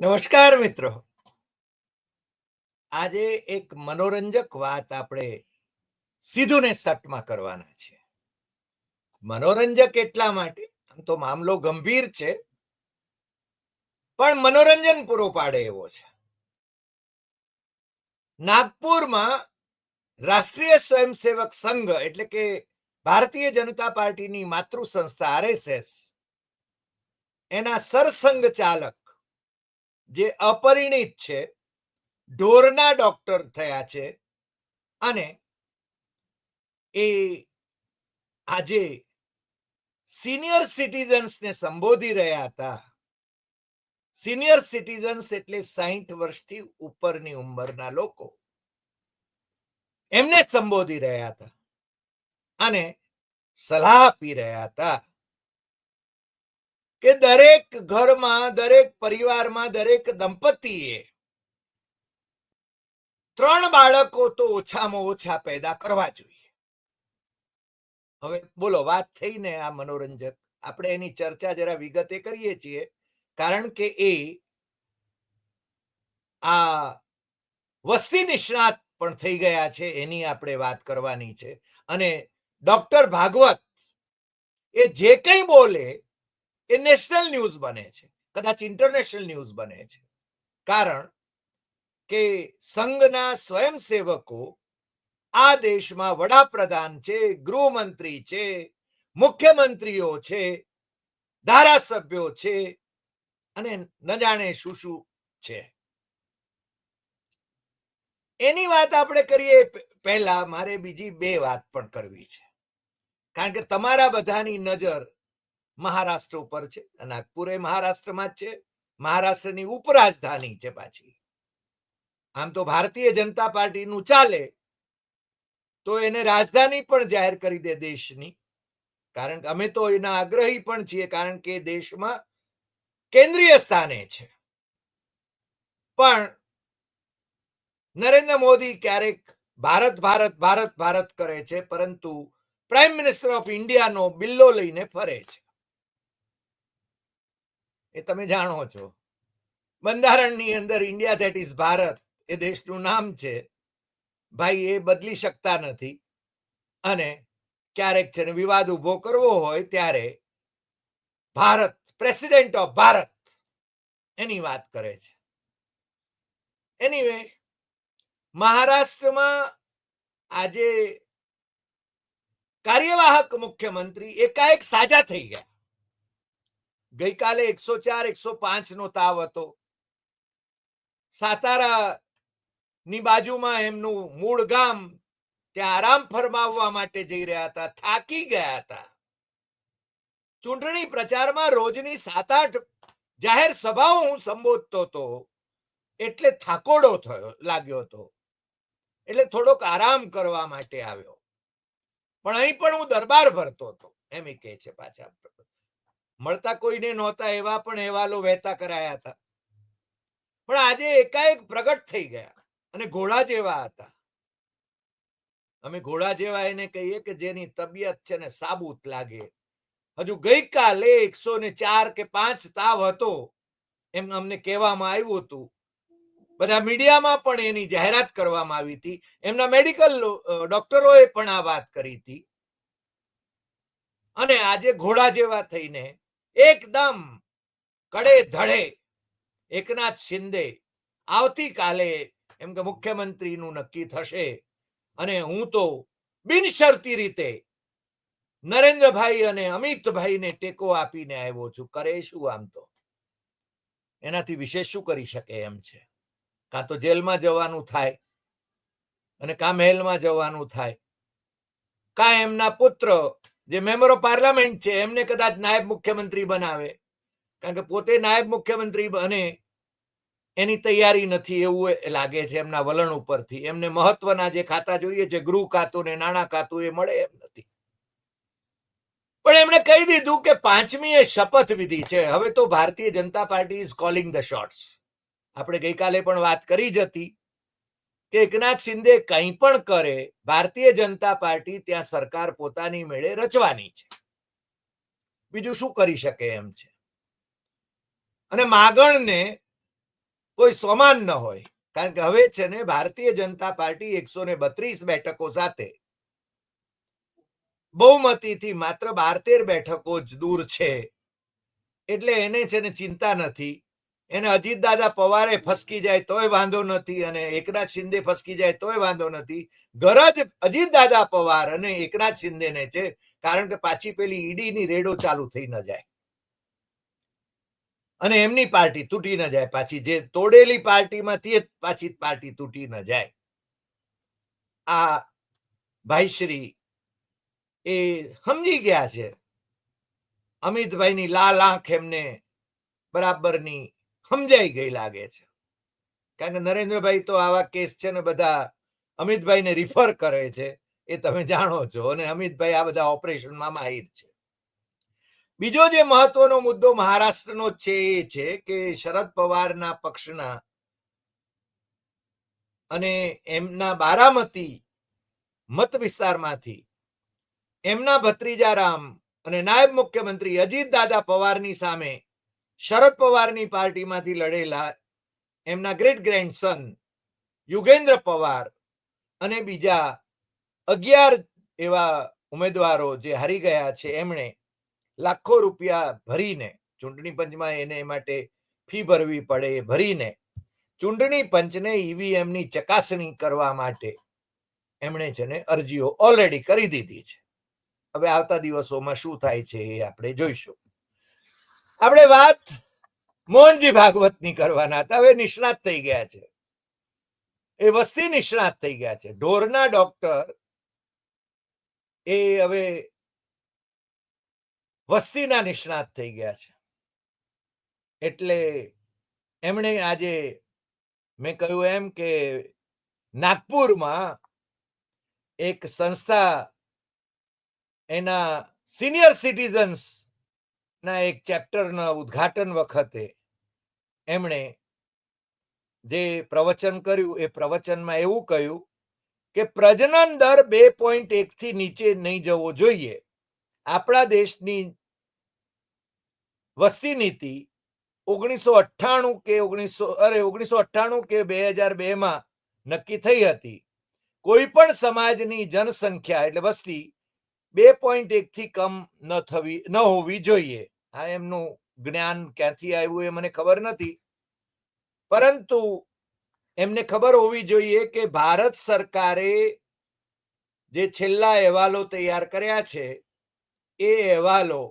નમસ્કાર મિત્રો. આજે એક મનોરંજક વાત આપણે સીધું ને સટમાં કરવાના છે. મનોરંજક એટલા માટે, આમ તો મામલો ગંભીર છે, પણ મનોરંજન પૂરો પાડે એવો છે. નાગપુરમાં રાષ્ટ્રીય સ્વયંસેવક સંઘ, એટલે કે ભારતીય જનતા પાર્ટીની માતૃ સંસ્થા આરએસએસ, એના સરસંઘ ચાલક જે અપરિણિત છે, ઢોરના ડોક્ટર થયા છે અને એ આજે સિનિયર સિટીઝન્સને સંબોધી રહ્યા હતા. સિનિયર સિટીઝન્સ એટલે સાહીઠ વર્ષથી ઉપરની ઉંમરના લોકો. એમને સંબોધી રહ્યા હતા અને સલાહ આપી રહ્યા હતા. કે દરેક ઘરમાં, દરેક પરિવારમાં, દરેક દંપતીએ ત્રણ બાળકો તો ઓછામાં ઓછા પેદા કરવા જોઈએ. હવે બોલો, વાત થઈને આ મનોરંજક, આપણે એની ચર્ચા જરા વિગતે કરીએ છીએ, કારણ કે એ આ વસ્તી નિષ્ણાત પણ થઈ ગયા છે, એની આપણે વાત કરવાની છે. અને ડોક્ટર ભાગવત એ જે કંઈ બોલે એ નેશનલ ન્યૂઝ બને છે. કદાચ ઇન્ટરનેશનલ ન્યૂઝ બને છે. કારણ કે સંઘના સ્વયંસેવકો આ દેશમાં વડાપ્રધાન છે, ગૃહમંત્રી છે, મુખ્યમંત્રીઓ છે, ધારાસભ્યો છે અને ન જાણે શું શું છે. એની વાત આપણે કરીએ પહેલા મારે બીજી બે વાત પણ કરવી છે. કારણ કે તમારા બધાની નજર મહારાષ્ટ્ર ઉપર છે નાગપુર એ મહારાષ્ટ્રમાં જ છે. મહારાષ્ટ્રની ઉપરાજધાની છે પાછી. આમ તો ભારતીય જનતા પાર્ટીનું ચાલે, તો એને રાજધાની પણ જાહેર કરી દે દેશની. કારણ કે અમે તો એના આગ્રહી પણ છીએ, કારણ કે દેશમાં કેન્દ્રીય સ્થાને છે. પણ નરેન્દ્ર મોદી ક્યારેક ભારત ભારત ભારત ભારત કરે છે, પરંતુ પ્રાઇમ મિનિસ્ટર ઓફ ઇન્ડિયાનો બિલ્લો લઈને ફરે છે. એ તમે જાણો છો. બંધારણની અંદર ઇન્ડિયા ધેટ ઇઝ ભારત એ દેશનું નામ છે. ભાઈ, એ બદલી શકતા નથી. અને ક્યારેક છે ને વિવાદ ઊભો કરવો હોય ત્યારે ભારત પ્રેસિડેન્ટ ઓફ ભારત એની વાત કરે છે. એનીવે મહારાષ્ટ્રમાં આજે કાર્યવાહક મુખ્યમંત્રી એકાએક સાજા થઈ ગયા. ગઈકાલે એકસો ચાર, એકસો પાંચ નો તાવ હતો. સાતારા ની બાજુમાં એમનું મૂળ ગામ ત્યાં આરામ ફરમાવવા માટે જઈ રહ્યા હતા, થાકી ગયા હતા. ચૂંટણી પ્રચારમાં રોજની સાત આઠ જાહેર સભાઓ હું સંબોધતો હતો, એટલે થાકોડો થયો, લાગ્યો હતો. એટલે થોડોક આરામ કરવા માટે આવ્યો. પણ અહીં પણ હું દરબાર ભરતો હતો, એમ કહે છે પાછા. મળતા કોઈને નહોતા એવા, પણ અહેવાલો વહેતા કરાયા હતા. પણ આજે એકાએક પ્રગટ થઈ ગયા અને ઘોડા જેવા હતા. અમે ઘોડા જેવા એને કહીએ કે જેની તબિયત છે ને સાબુત લાગે. હજુ ગઈકાલે એકસો ને ચાર કે પાંચ તાવ હતો એમ અમને કહેવામાં આવ્યું હતું. બધા મીડિયામાં પણ એની જાહેરાત કરવામાં આવી હતી. એમના મેડિકલ ડોક્ટરોએ પણ આ વાત કરી હતી. અને આજે ઘોડા જેવા થઈને એકદમ કડે ધડે એકનાથ શિંદે, આવતીકાલે એમ કે મુખ્યમંત્રીનું નક્કી થશે. અને હું તો બિનશરતી રીતે નરેન્દ્રભાઈ અને અમિતભાઈને ટેકો આપીને આવ્યો છું. કરે શું આમ તો? એનાથી વિશેષ શું કરી શકે એમ છે? કાં તો જેલમાં જવાનું થાય અને કાં મહેલમાં જવાનું થાય. કાં એમના પુત્ર જે મેમ્બર ઓફ પાર્લામેન્ટ છે, એમને કદાચ નાયબ મુખ્યમંત્રી બનાવે. કારણ કે પોતે નાયબ મુખ્યમંત્રી બને, એની તૈયારી નથી એવું લાગે છે એમના વલણ ઉપરથી. એમને મહત્વના જે ખાતા જોઈએ છે, ગૃહ ખાતું ને નાણાં ખાતું એ મળે એમ નથી. પણ એમણે કહી દીધું કે પાંચમી એ શપથ વિધિ છે. હવે તો Bharatiya Janata Party is calling the shots આપણે ગઈકાલે પણ વાત કરી જ હતી. કે એકનાથ શિંદે કંઈ પણ કરે, ભારતીય જનતા પાર્ટી ત્યાં સરકાર પોતાની મેળે રચવાની છે. બીજું શું કરી શકે એમ છે? અને માગણને કોઈ સમાન ન હોય, કારણ કે હવે છે ને ભારતીય જનતા પાર્ટી એકસો ને બત્રીસ બેઠકો સાથે બહુમતીથી માત્ર બાર તેર બેઠકો જ દૂર છે, એટલે એને છે ને ચિંતા નથી. એને અજીત દાદા પવારે ફસકી જાય તોય વાંધો નથી અને એકનાથ શિંદે ફસકી જાય તોય વાંધો નથી. ગરજ અજીત દાદા પવાર અને એકનાથ શિંદેને છે, કારણ કે પાછી પેલી ઈડી ની રેડો ચાલુ થઈ ન જાય. અને એમની પાર્ટી તૂટી ન જાય પાછી. જે તોડેલી પાર્ટીમાંથી પાછી પાર્ટી તૂટી ન જાય. આ ભાઈશ્રી એ સમજી ગયા છે. અમિતભાઈની લાલ આંખ એમને બરાબરની સમજાઈ ગઈ લાગે છે. કારણ કે નરેન્દ્રભાઈ તો આવા કેસ છે ને બધા અમિતભાઈને રિફર કરે છે, એ તમે જાણો છો અને અમિતભાઈ આ બધા ઓપરેશનમાં માહિર છે. બીજો જે મહત્વનો મુદ્દો મહારાષ્ટ્રનો છે એ છે કે શરદ પવારના પક્ષના અને એમના બારામતી મત વિસ્તારમાંથી એમના ભત્રીજા રામ અને નાયબ મુખ્યમંત્રી અજીત દાદા પવારની સામે શરદ પવારની પાર્ટીમાંથી લડેલા એમના ગ્રેટ ગ્રેન્ડસન યુગેન્દ્ર પવાર અને બીજા અગિયાર એવા ઉમેદવારો જે હારી ગયા છે, એમણે લાખો રૂપિયા ભરીને, ચૂંટણી પંચમાં એને માટે ફી ભરવી પડે ભરીને, ચૂંટણી પંચને ઈવીએમની ચકાસણી કરવા માટે એમણે છે ને અરજીઓ ઓલરેડી કરી દીધી છે. હવે આવતા દિવસોમાં શું થાય છે એ આપણે જોઈશું. આપણે વાત મોહનજી ભાગવતની કરવાના હતા. હવે નિષ્ણાત થઈ ગયા છે. એ વસ્તી નિષ્ણાત થઈ ગયા છે. ઢોરના ડોક્ટર એ હવે વસ્તીના નિષ્ણાત થઈ ગયા છે. એટલે એમણે આજે મેં કહ્યું એમ કે નાગપુરમાં એક સંસ્થા એના સિનિયર સિટીઝન્સ ના એક ચેપ્ટરના ઉદ્ઘાટન વખતે એમણે જે પ્રવચન કર્યું એ પ્રવચનમાં એવું કહ્યું કે પ્રજનન દર બે પોઈન્ટ એક થી નીચે નહીં જવો જોઈએ. આપણા દેશની વસ્તી નીતિ ઓગણીસો અઠ્ઠાણું કે ઓગણીસો, અરે ઓગણીસો અઠ્ઠાણું કે બે હજાર બે માં નક્કી થઈ હતી. કોઈ પણ સમાજની જનસંખ્યા એટલે વસ્તી બે પોઈન્ટ એક થી કમ ન થવી, ન હોવી જોઈએ. આ એમનું જ્ઞાન ક્યાંથી આવ્યું એ મને ખબર નથી. પરંતુ એમને ખબર હોવી જોઈએ કે ભારત સરકારે જે છેલ્લા અહેવાલો તૈયાર કર્યા છે, એ અહેવાલો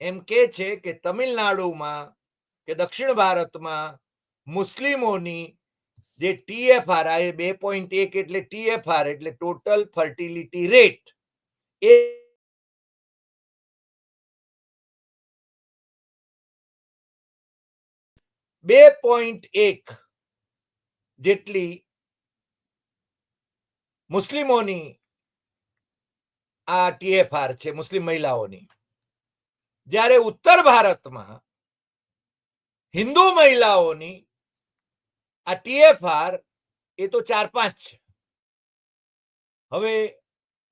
એમ કે છે કે તમિલનાડુમાં કે દક્ષિણ ભારતમાં મુસ્લિમોની જે ટીએફઆર આ બે પોઈન્ટ એક એટલે ટીએફઆર એટલે ટોટલ ફર્ટિલિટી રેટ એ બે પોઈન્ટ એક જેટલી મુસ્લિમોની આ ટીએફઆર છે, મુસ્લિમ મહિલાઓની. જ્યારે ઉત્તર ભારતમાં હિન્દુ મહિલાઓની આ ટીએફઆર એ તો ચાર પાંચ છે. હવે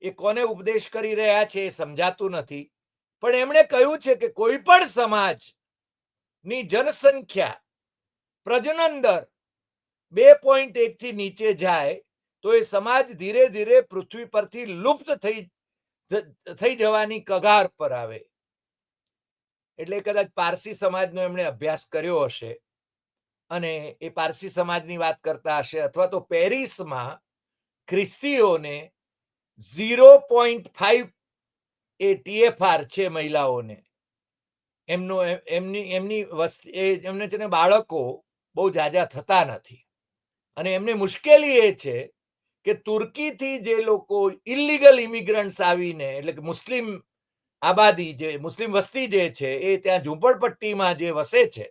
એ કોને ઉપદેશ કરી રહ્યા છે એ સમજાતું નથી. પણ એમણે કહ્યું છે કે કોઈ પણ સમાજની જનસંખ્યા પ્રજનન દર બે પોઈન્ટ એક થી નીચે જાય તો એ સમાજ ધીરે ધીરે પૃથ્વી પરથી લુપ્ત થઈ થઈ જવાની કગાર પર આવે. એટલે કદાચ પારસી સમાજનો એમણે અભ્યાસ કર્યો હશે અને એ પારસી સમાજની વાત કરતા હશે અથવા તો પેરિસમાં ખ્રિસ્તીઓને ઝીરો પોઈન્ટ ફાઈવ એ ટીએફઆર છે મહિલાઓને. એમનો, એમની એમની વસ્તી એમને છે ને બાળકો બહુ જાજા થતા નથી. અને એમને મુશ્કેલી એ છે કે તુર્કીથી જે લોકો ઇલીગલ ઇમિગ્રન્ટ્સ આવીને, એટલે કે મુસ્લિમ આબાદી જે, મુસ્લિમ વસ્તી જે છે, એ ત્યાં ઝૂંપડપટ્ટીમાં જે વસે છે,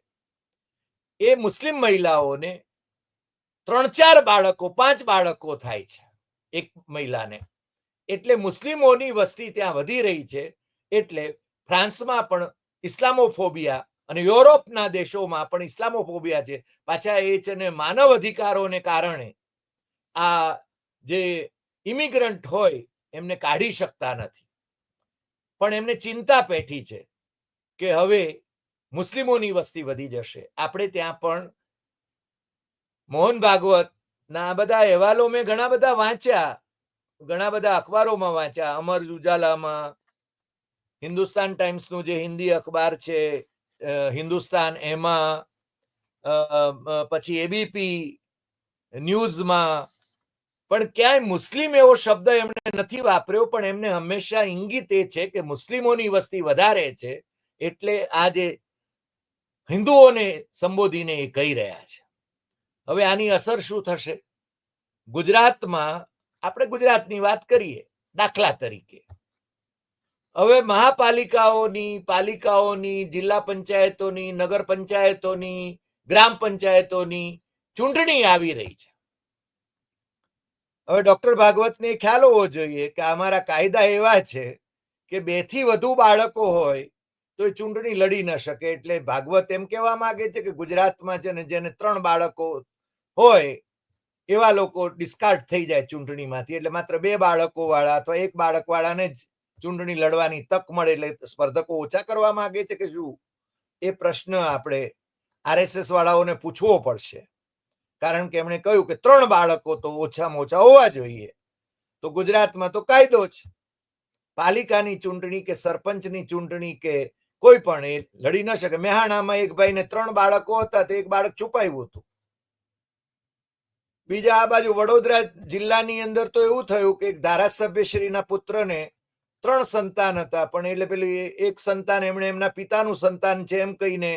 એ મુસ્લિમ મહિલાઓને ત્રણ ચાર બાળકો, પાંચ બાળકો થાય છે, એક મહિલાને. એટલે મુસ્લિમોની વસ્તી ત્યાં વધી રહી છે, એટલે ફ્રાન્સમાં પણ ઇસ્લામોફોબિયા અને યુરોપના દેશોમાં પણ ઇસ્લામોફોબિયા છે. પાછા એ છે ને માનવ અધિકારોને કારણે આ જે ઇમિગ્રન્ટ હોય એમને કાઢી શકતા નથી. પણ એમને ચિંતા પેઠી છે કે હવે મુસ્લિમોની વસ્તી વધી જશે. આપણે ત્યાં પણ મોહન ભાગવત ના બધા અહેવાલો મેં ઘણા બધા વાંચ્યા. ઘણા બધા અખબારોમાં વાંચ્યા. અમર ઉજાલામાં, હિન્દુસ્તાન ટાઈમ્સનું જે હિન્દી અખબાર છે હિન્દુસ્તાન એમાં પછી એબીપી ન્યૂઝમાં, પણ ક્યાંય મુસ્લિમ એવો શબ્દ એમણે નથી વાપર્યો, પણ એમને હંમેશા ઇંગિત એ છે કે મુસ્લિમોની વસ્તી વધારે છે, એટલે આ જે હિન્દુઓને સંબોધીને એ કહી રહ્યા છે. હવે આની અસર શું થશે? ગુજરાતમાં, આપણે ગુજરાતની વાત કરીએ, દાખલા તરીકે. હવે મહાપાલિકાઓની, પાલિકાઓની, જિલ્લા પંચાયતોની, નગર પંચાયતોની, ગ્રામ પંચાયતોની ચૂંટણી આવી રહી છે. હવે ડોક્ટર ભાગવતને ખ્યાલ હોવો જોઈએ કે અમારા કાયદા એવા છે કે બેથી વધુ બાળકો હોય તો એ ચૂંટણી લડી ન શકે એટલે ભાગવત એમ કહેવા માંગે છે કે ગુજરાતમાં છે ને જેને ત્રણ બાળકો હોય એવા લોકો ડિસ્કાર્ડ થઈ જાય ચૂંટણીમાંથી. એટલે માત્ર બે બાળકો વાળા અથવા એક બાળક વાળાને જ ચૂંટણી લડવાની તક મળે એટલે સ્પર્ધકો ઓછા કરવા માંગે છે કે શું? એ પ્રશ્ન આપણે આરએસએસ વાળાઓને પૂછવો પડશે. કારણ કે એમણે કહ્યું કે ત્રણ બાળકો તો ઓછામાં ઓછા હોવા જોઈએ. તો ગુજરાતમાં તો કાયદો છે પાલિકાની ચૂંટણી કે સરપંચની ચૂંટણી કે કોઈ પણ એ લડી ન શકે. મેહાણામાં એક ભાઈને ત્રણ બાળકો હતા તો એક બાળક છુપાયું હતું. બીજા આ બાજુ વડોદરા જિલ્લાની અંદર તો એવું થયું કે એક ધારાસભ્યશ્રીના પુત્રને ત્રણ સંતાન હતા, પણ એટલે પેલી એક સંતાન એમણે એમના પિતાનું સંતાન છે એમ કહીને,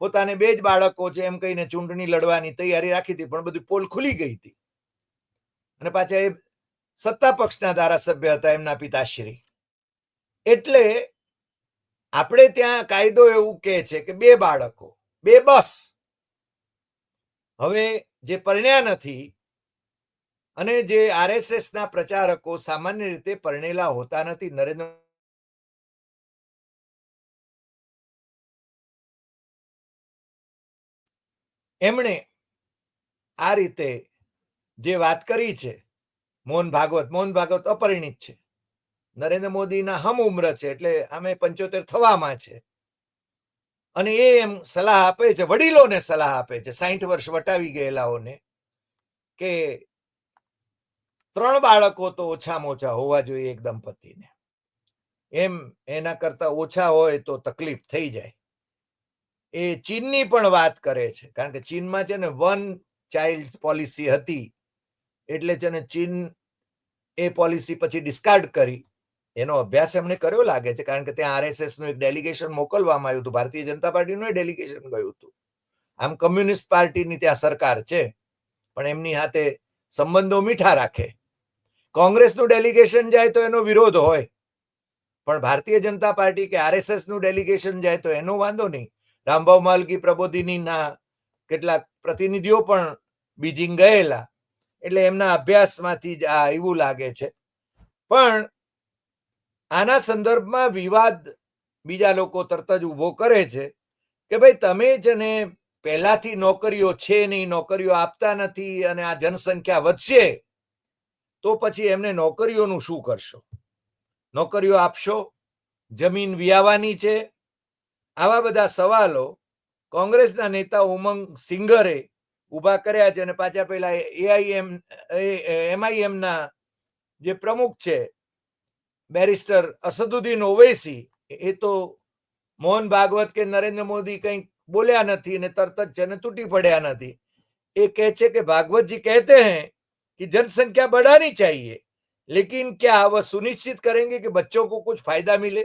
પોતાને બે જ બાળકો છે એમ કહીને ચૂંટણી લડવાની તૈયારી રાખી હતી, પણ બધી પોલ ખુલી ગઈ હતી. અને પાછા એ સત્તા પક્ષના ધારાસભ્ય હતા, એમના પિતાશ્રી એટલે આપણે ત્યાં કાયદો એવું કે છે કે બે બાળકો, બે બસ. હવે જે પરણ્યા નથી અને જે આરએસએસ ના પ્રચારકો સામાન્ય રીતે પરણેલા હોતા નથી, નરેન્દ્ર એમણે આ રીતે જે વાત કરી છે, મોહન ભાગવત મોહન ભાગવત અપરિણિત છે. નરેન્દ્ર મોદીના હમ ઉમ્ર છે એટલે અમે પંચોતેર થવામાં છે. અને એ એમ સલાહ આપે છે, વડીલોને સલાહ આપે છે સાહીઠ વર્ષ વટાવી ગયેલાઓને કે ત્રણ બાળકો તો ઓછામાં ઓછા હોવા જોઈએ એક દંપતીને. એમ એના કરતા ઓછા હોય તો તકલીફ થઈ જાય. એ ચીનની પણ વાત કરે છે, કારણ કે ચીનમાં છે ને વન ચાઇલ્ડ પોલિસી હતી, એટલે છે ને ચીન એ પોલિસી પછી ડિસ્કાર્ડ કરી. એનો અભ્યાસ એમણે કર્યો લાગે છે, કારણ કે ત્યાં આરએસએસનું એક ડેલિગેશન મોકલવામાં આવ્યું હતું, ભારતીય જનતા પાર્ટીનું ડેલિગેશન ગયું હતું. આમ કમ્યુનિસ્ટ પાર્ટીની ત્યાં સરકાર છે, પણ એમની હાથે સંબંધો મીઠા રાખે. કોંગ્રેસનું ડેલિગેશન જાય તો એનો વિરોધ હોય. પણ ભારતીય જનતા પાર્ટી કે આરએસએસનું ડેલિગેશન જાય તો એનો વાંધો નહીં. રામભાવ માલકી પ્રબોધિનીના કેટલાક પ્રતિનિધિઓ પણ બીજિંગ ગયેલા. એટલે એમના અભ્યાસમાંથી જ આ એવું લાગે છે. પણ આના સંદર્ભમાં વિવાદ બીજા લોકો તરત જ ઊભો કરે છે કે ભાઈ તમે જ ને પહેલાથી નોકરીઓ છે નહીં, નોકરીઓ આપતા નથી અને આ જનસંખ્યા વધશે તો પછી એમને નોકરીઓનું શું કરશો? નોકરીઓ આપશો? જમીન વિયાવાની છે? આવા બધા સવાલો કોંગ્રેસના નેતા ઉમંગ સિંગરે ઊભા કર્યા છે અને પાછા પહેલા એઆઈએમ એમઆઈએમના જે પ્રમુખ છે, બેરિસ્ટર અસદુદ્દીન ઓવૈસી, એ તો મોહન ભાગવત કે નરેન્દ્ર મોદી કંઈક બોલ્યા નથી અને તરત જ છે તૂટી પડ્યા નથી. એ કહે છે કે ભાગવતજી કહેતે હૈ कि जनसंख्या बढ़ानी चाहिए लेकिन क्या वह सुनिश्चित करेंगे कि बच्चों को कुछ फायदा मिले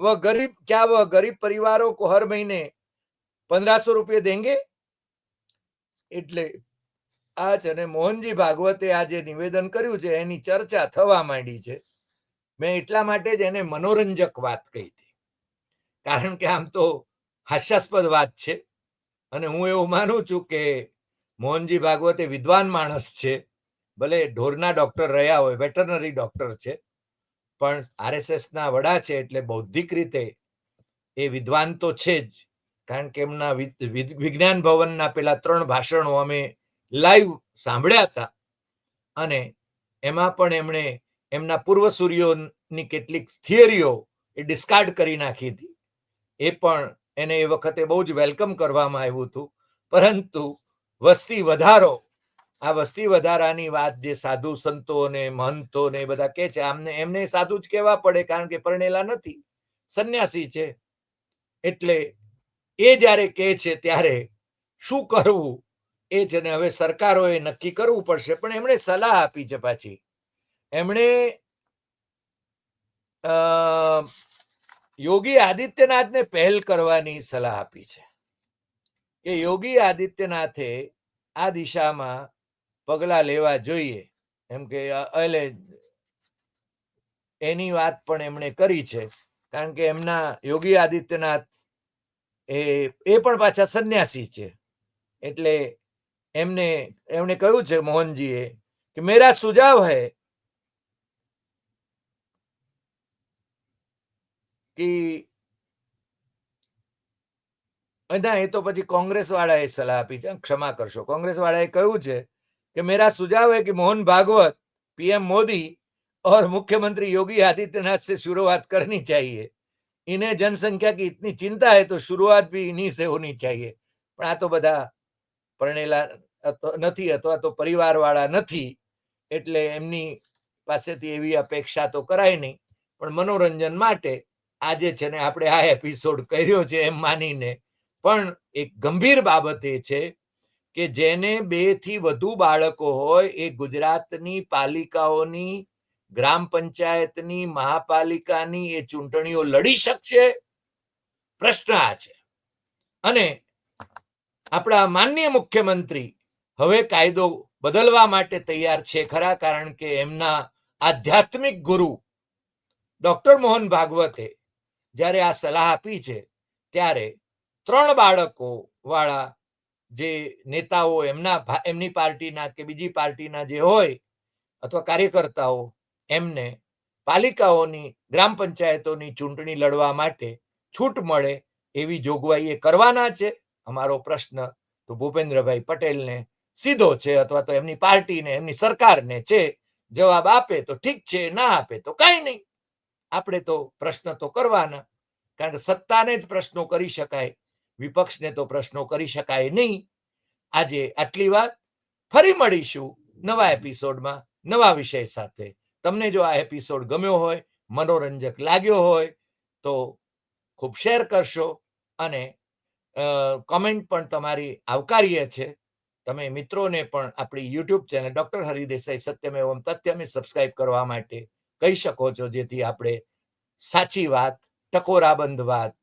वह गरीब क्या वह गरीब परिवारों को हर महीने पंद्रह सौ रुपये देंगे એટલે આ છે ને મોહનજી ભાગવતે આ જે નિવેદન કર્યું છે એની ચર્ચા થવા માંડી છે મેં એટલા માટે જ એને મનોરંજક વાત કહી હતી કારણ કે આમ તો હાસ્યાસ્પદ વાત છે અને હું એવું માનું છું કે મોહનજી ભાગવત એ વિદ્વાન માણસ છે. ભલે ઢોરના ડોક્ટર રહ્યા હોય વેટરનરી ડોક્ટર છે, પણ આરએસએસ ના વડા છે એટલે બૌદ્ધિક રીતે એ વિદ્વાન તો છે જ. કારણ કે એમના વિજ્ઞાન ભવનના પેલા ત્રણ ભાષણો અમે લાઈવ સાંભળ્યા હતા. અને એમાં પણ એમણે એમના પૂર્વસૂરીઓની કેટલીક થિયરીઓ એ ડિસ્કાર્ડ કરી નાખી હતી. એ પણ એને એ વખતે બહુ જ વેલકમ કરવામાં આવ્યું હતું. પરંતુ વસ્તી વધારો. આ વસ્તી વધારાની વાત જે સાધુ સંતો ને મહંતો ને બધા કે છે, આમને, એમને સાધુ જ કહેવા પડે કારણ કે પરણેલા નથી. સંન્યાસી છે. એટલે એ જ્યારે કહે છે ત્યારે શું કરવું? એ છે ને હવે સરકારોએ નક્કી કરવું પડશે. પણ એમણે સલાહ આપી છે પાછી. એમણે યોગી આદિત્યનાથને પહેલ કરવાની સલાહ આપી છે. કે યોગી આદિત્યનાથે આ દિશામાં પગલા લેવા જોઈએ. એમ કે એટલે એની વાત પણ એમણે કરી છે. કારણ કે એમના યોગી આદિત્યનાથ એ એ પણ પાછા સંન્યાસી છે. એટલે એમને, એમણે કહ્યું છે મોહનજીએ કે, મેરા સુઝાવ હૈ કે ના એ તો પછી કોંગ્રેસ વાળાએ સલાહ આપી છે ક્ષમા કરશો કોંગ્રેસ વાળાએ કહ્યું છે कि मेरा सुझाव है कि मोहन भागवत पीएम मोदी और मुख्यमंत्री योगी आदित्यनाथ से शुरुआत करनी चाहिए इन्हें जनसंख्या की इतनी चिंता है तो शुरुआत भी इन्हीं से होनी चाहिए પણ આ તો બધા પરણેલા અથ- નથી અથવા તો પરિવારવાળા નથી એટલે એમની પાસેથી એવી અપેક્ષા તો કરાય નહીં પણ મનોરંજન માટે આજે છે ને આપણે આ એપિસોડ કર્યો છે એમ માનીને પણ એક ગંભીર બાબત એ છે કે જેને બેથી વધુ બાળકો હોય એ ગુજરાતની પાલિકાઓની, ગ્રામ પંચાયતની, મહાપાલિકાની એ ચૂંટણીઓ લડી શકશે? પ્રશ્ન આ છે. અને આપણા માન્ય મુખ્યમંત્રી હવે કાયદો બદલવા માટે તૈયાર છે ખરા, કારણ કે એમના આધ્યાત્મિક ગુરુ ડોક્ટર મોહન ભાગવતે જ્યારે આ સલાહ આપી છે, ત્યારે ત્રણ બાળકો વાળા જે નેતાઓ એમના એમની પાર્ટીના કે બીજી પાર્ટીના જે હોય અથવા કાર્યકર્તાઓ, એમને પાલિકાઓની, ગ્રામ પંચાયતોની ચૂંટણી લડવા માટે છૂટ મળે એવી જોગવાઈ એ કરવાના છે. અમારો પ્રશ્ન તો ભૂપેન્દ્રભાઈ પટેલને સીધો છે અથવા તો એમની પાર્ટીને, એમની સરકારને છે, જવાબ આપે તો ઠીક છે, ના આપે તો કાંઈ નહીં. આપણે તો પ્રશ્ન તો કરવાના, કારણ કે સત્તાને જ પ્રશ્નો કરી શકાય. વિપક્ષને તો પ્રશ્નો કરી શકાય નહીં. આજે આટલી વાત ફરી મળીશું નવા એપિસોડમાં નવા વિષય સાથે. તમને જો આ એપિસોડ ગમ્યો હોય, મનોરંજક લાગ્યો હોય, તો ખૂબ શેર કરશો અને કોમેન્ટ પણ તમારી આવકાર્ય છે. તમે મિત્રોને પણ આપણી YouTube channel doctor Hari Desai Satyam Evam તથ્યમે subscribe કરવા માટે કહી શકો છો, જેથી આપણે સાચી વાત, ટકોરાબંધ વાત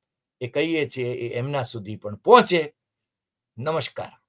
એ કહીએ છીએ એ એમના સુધી પણ પહોંચે. નમસ્કાર.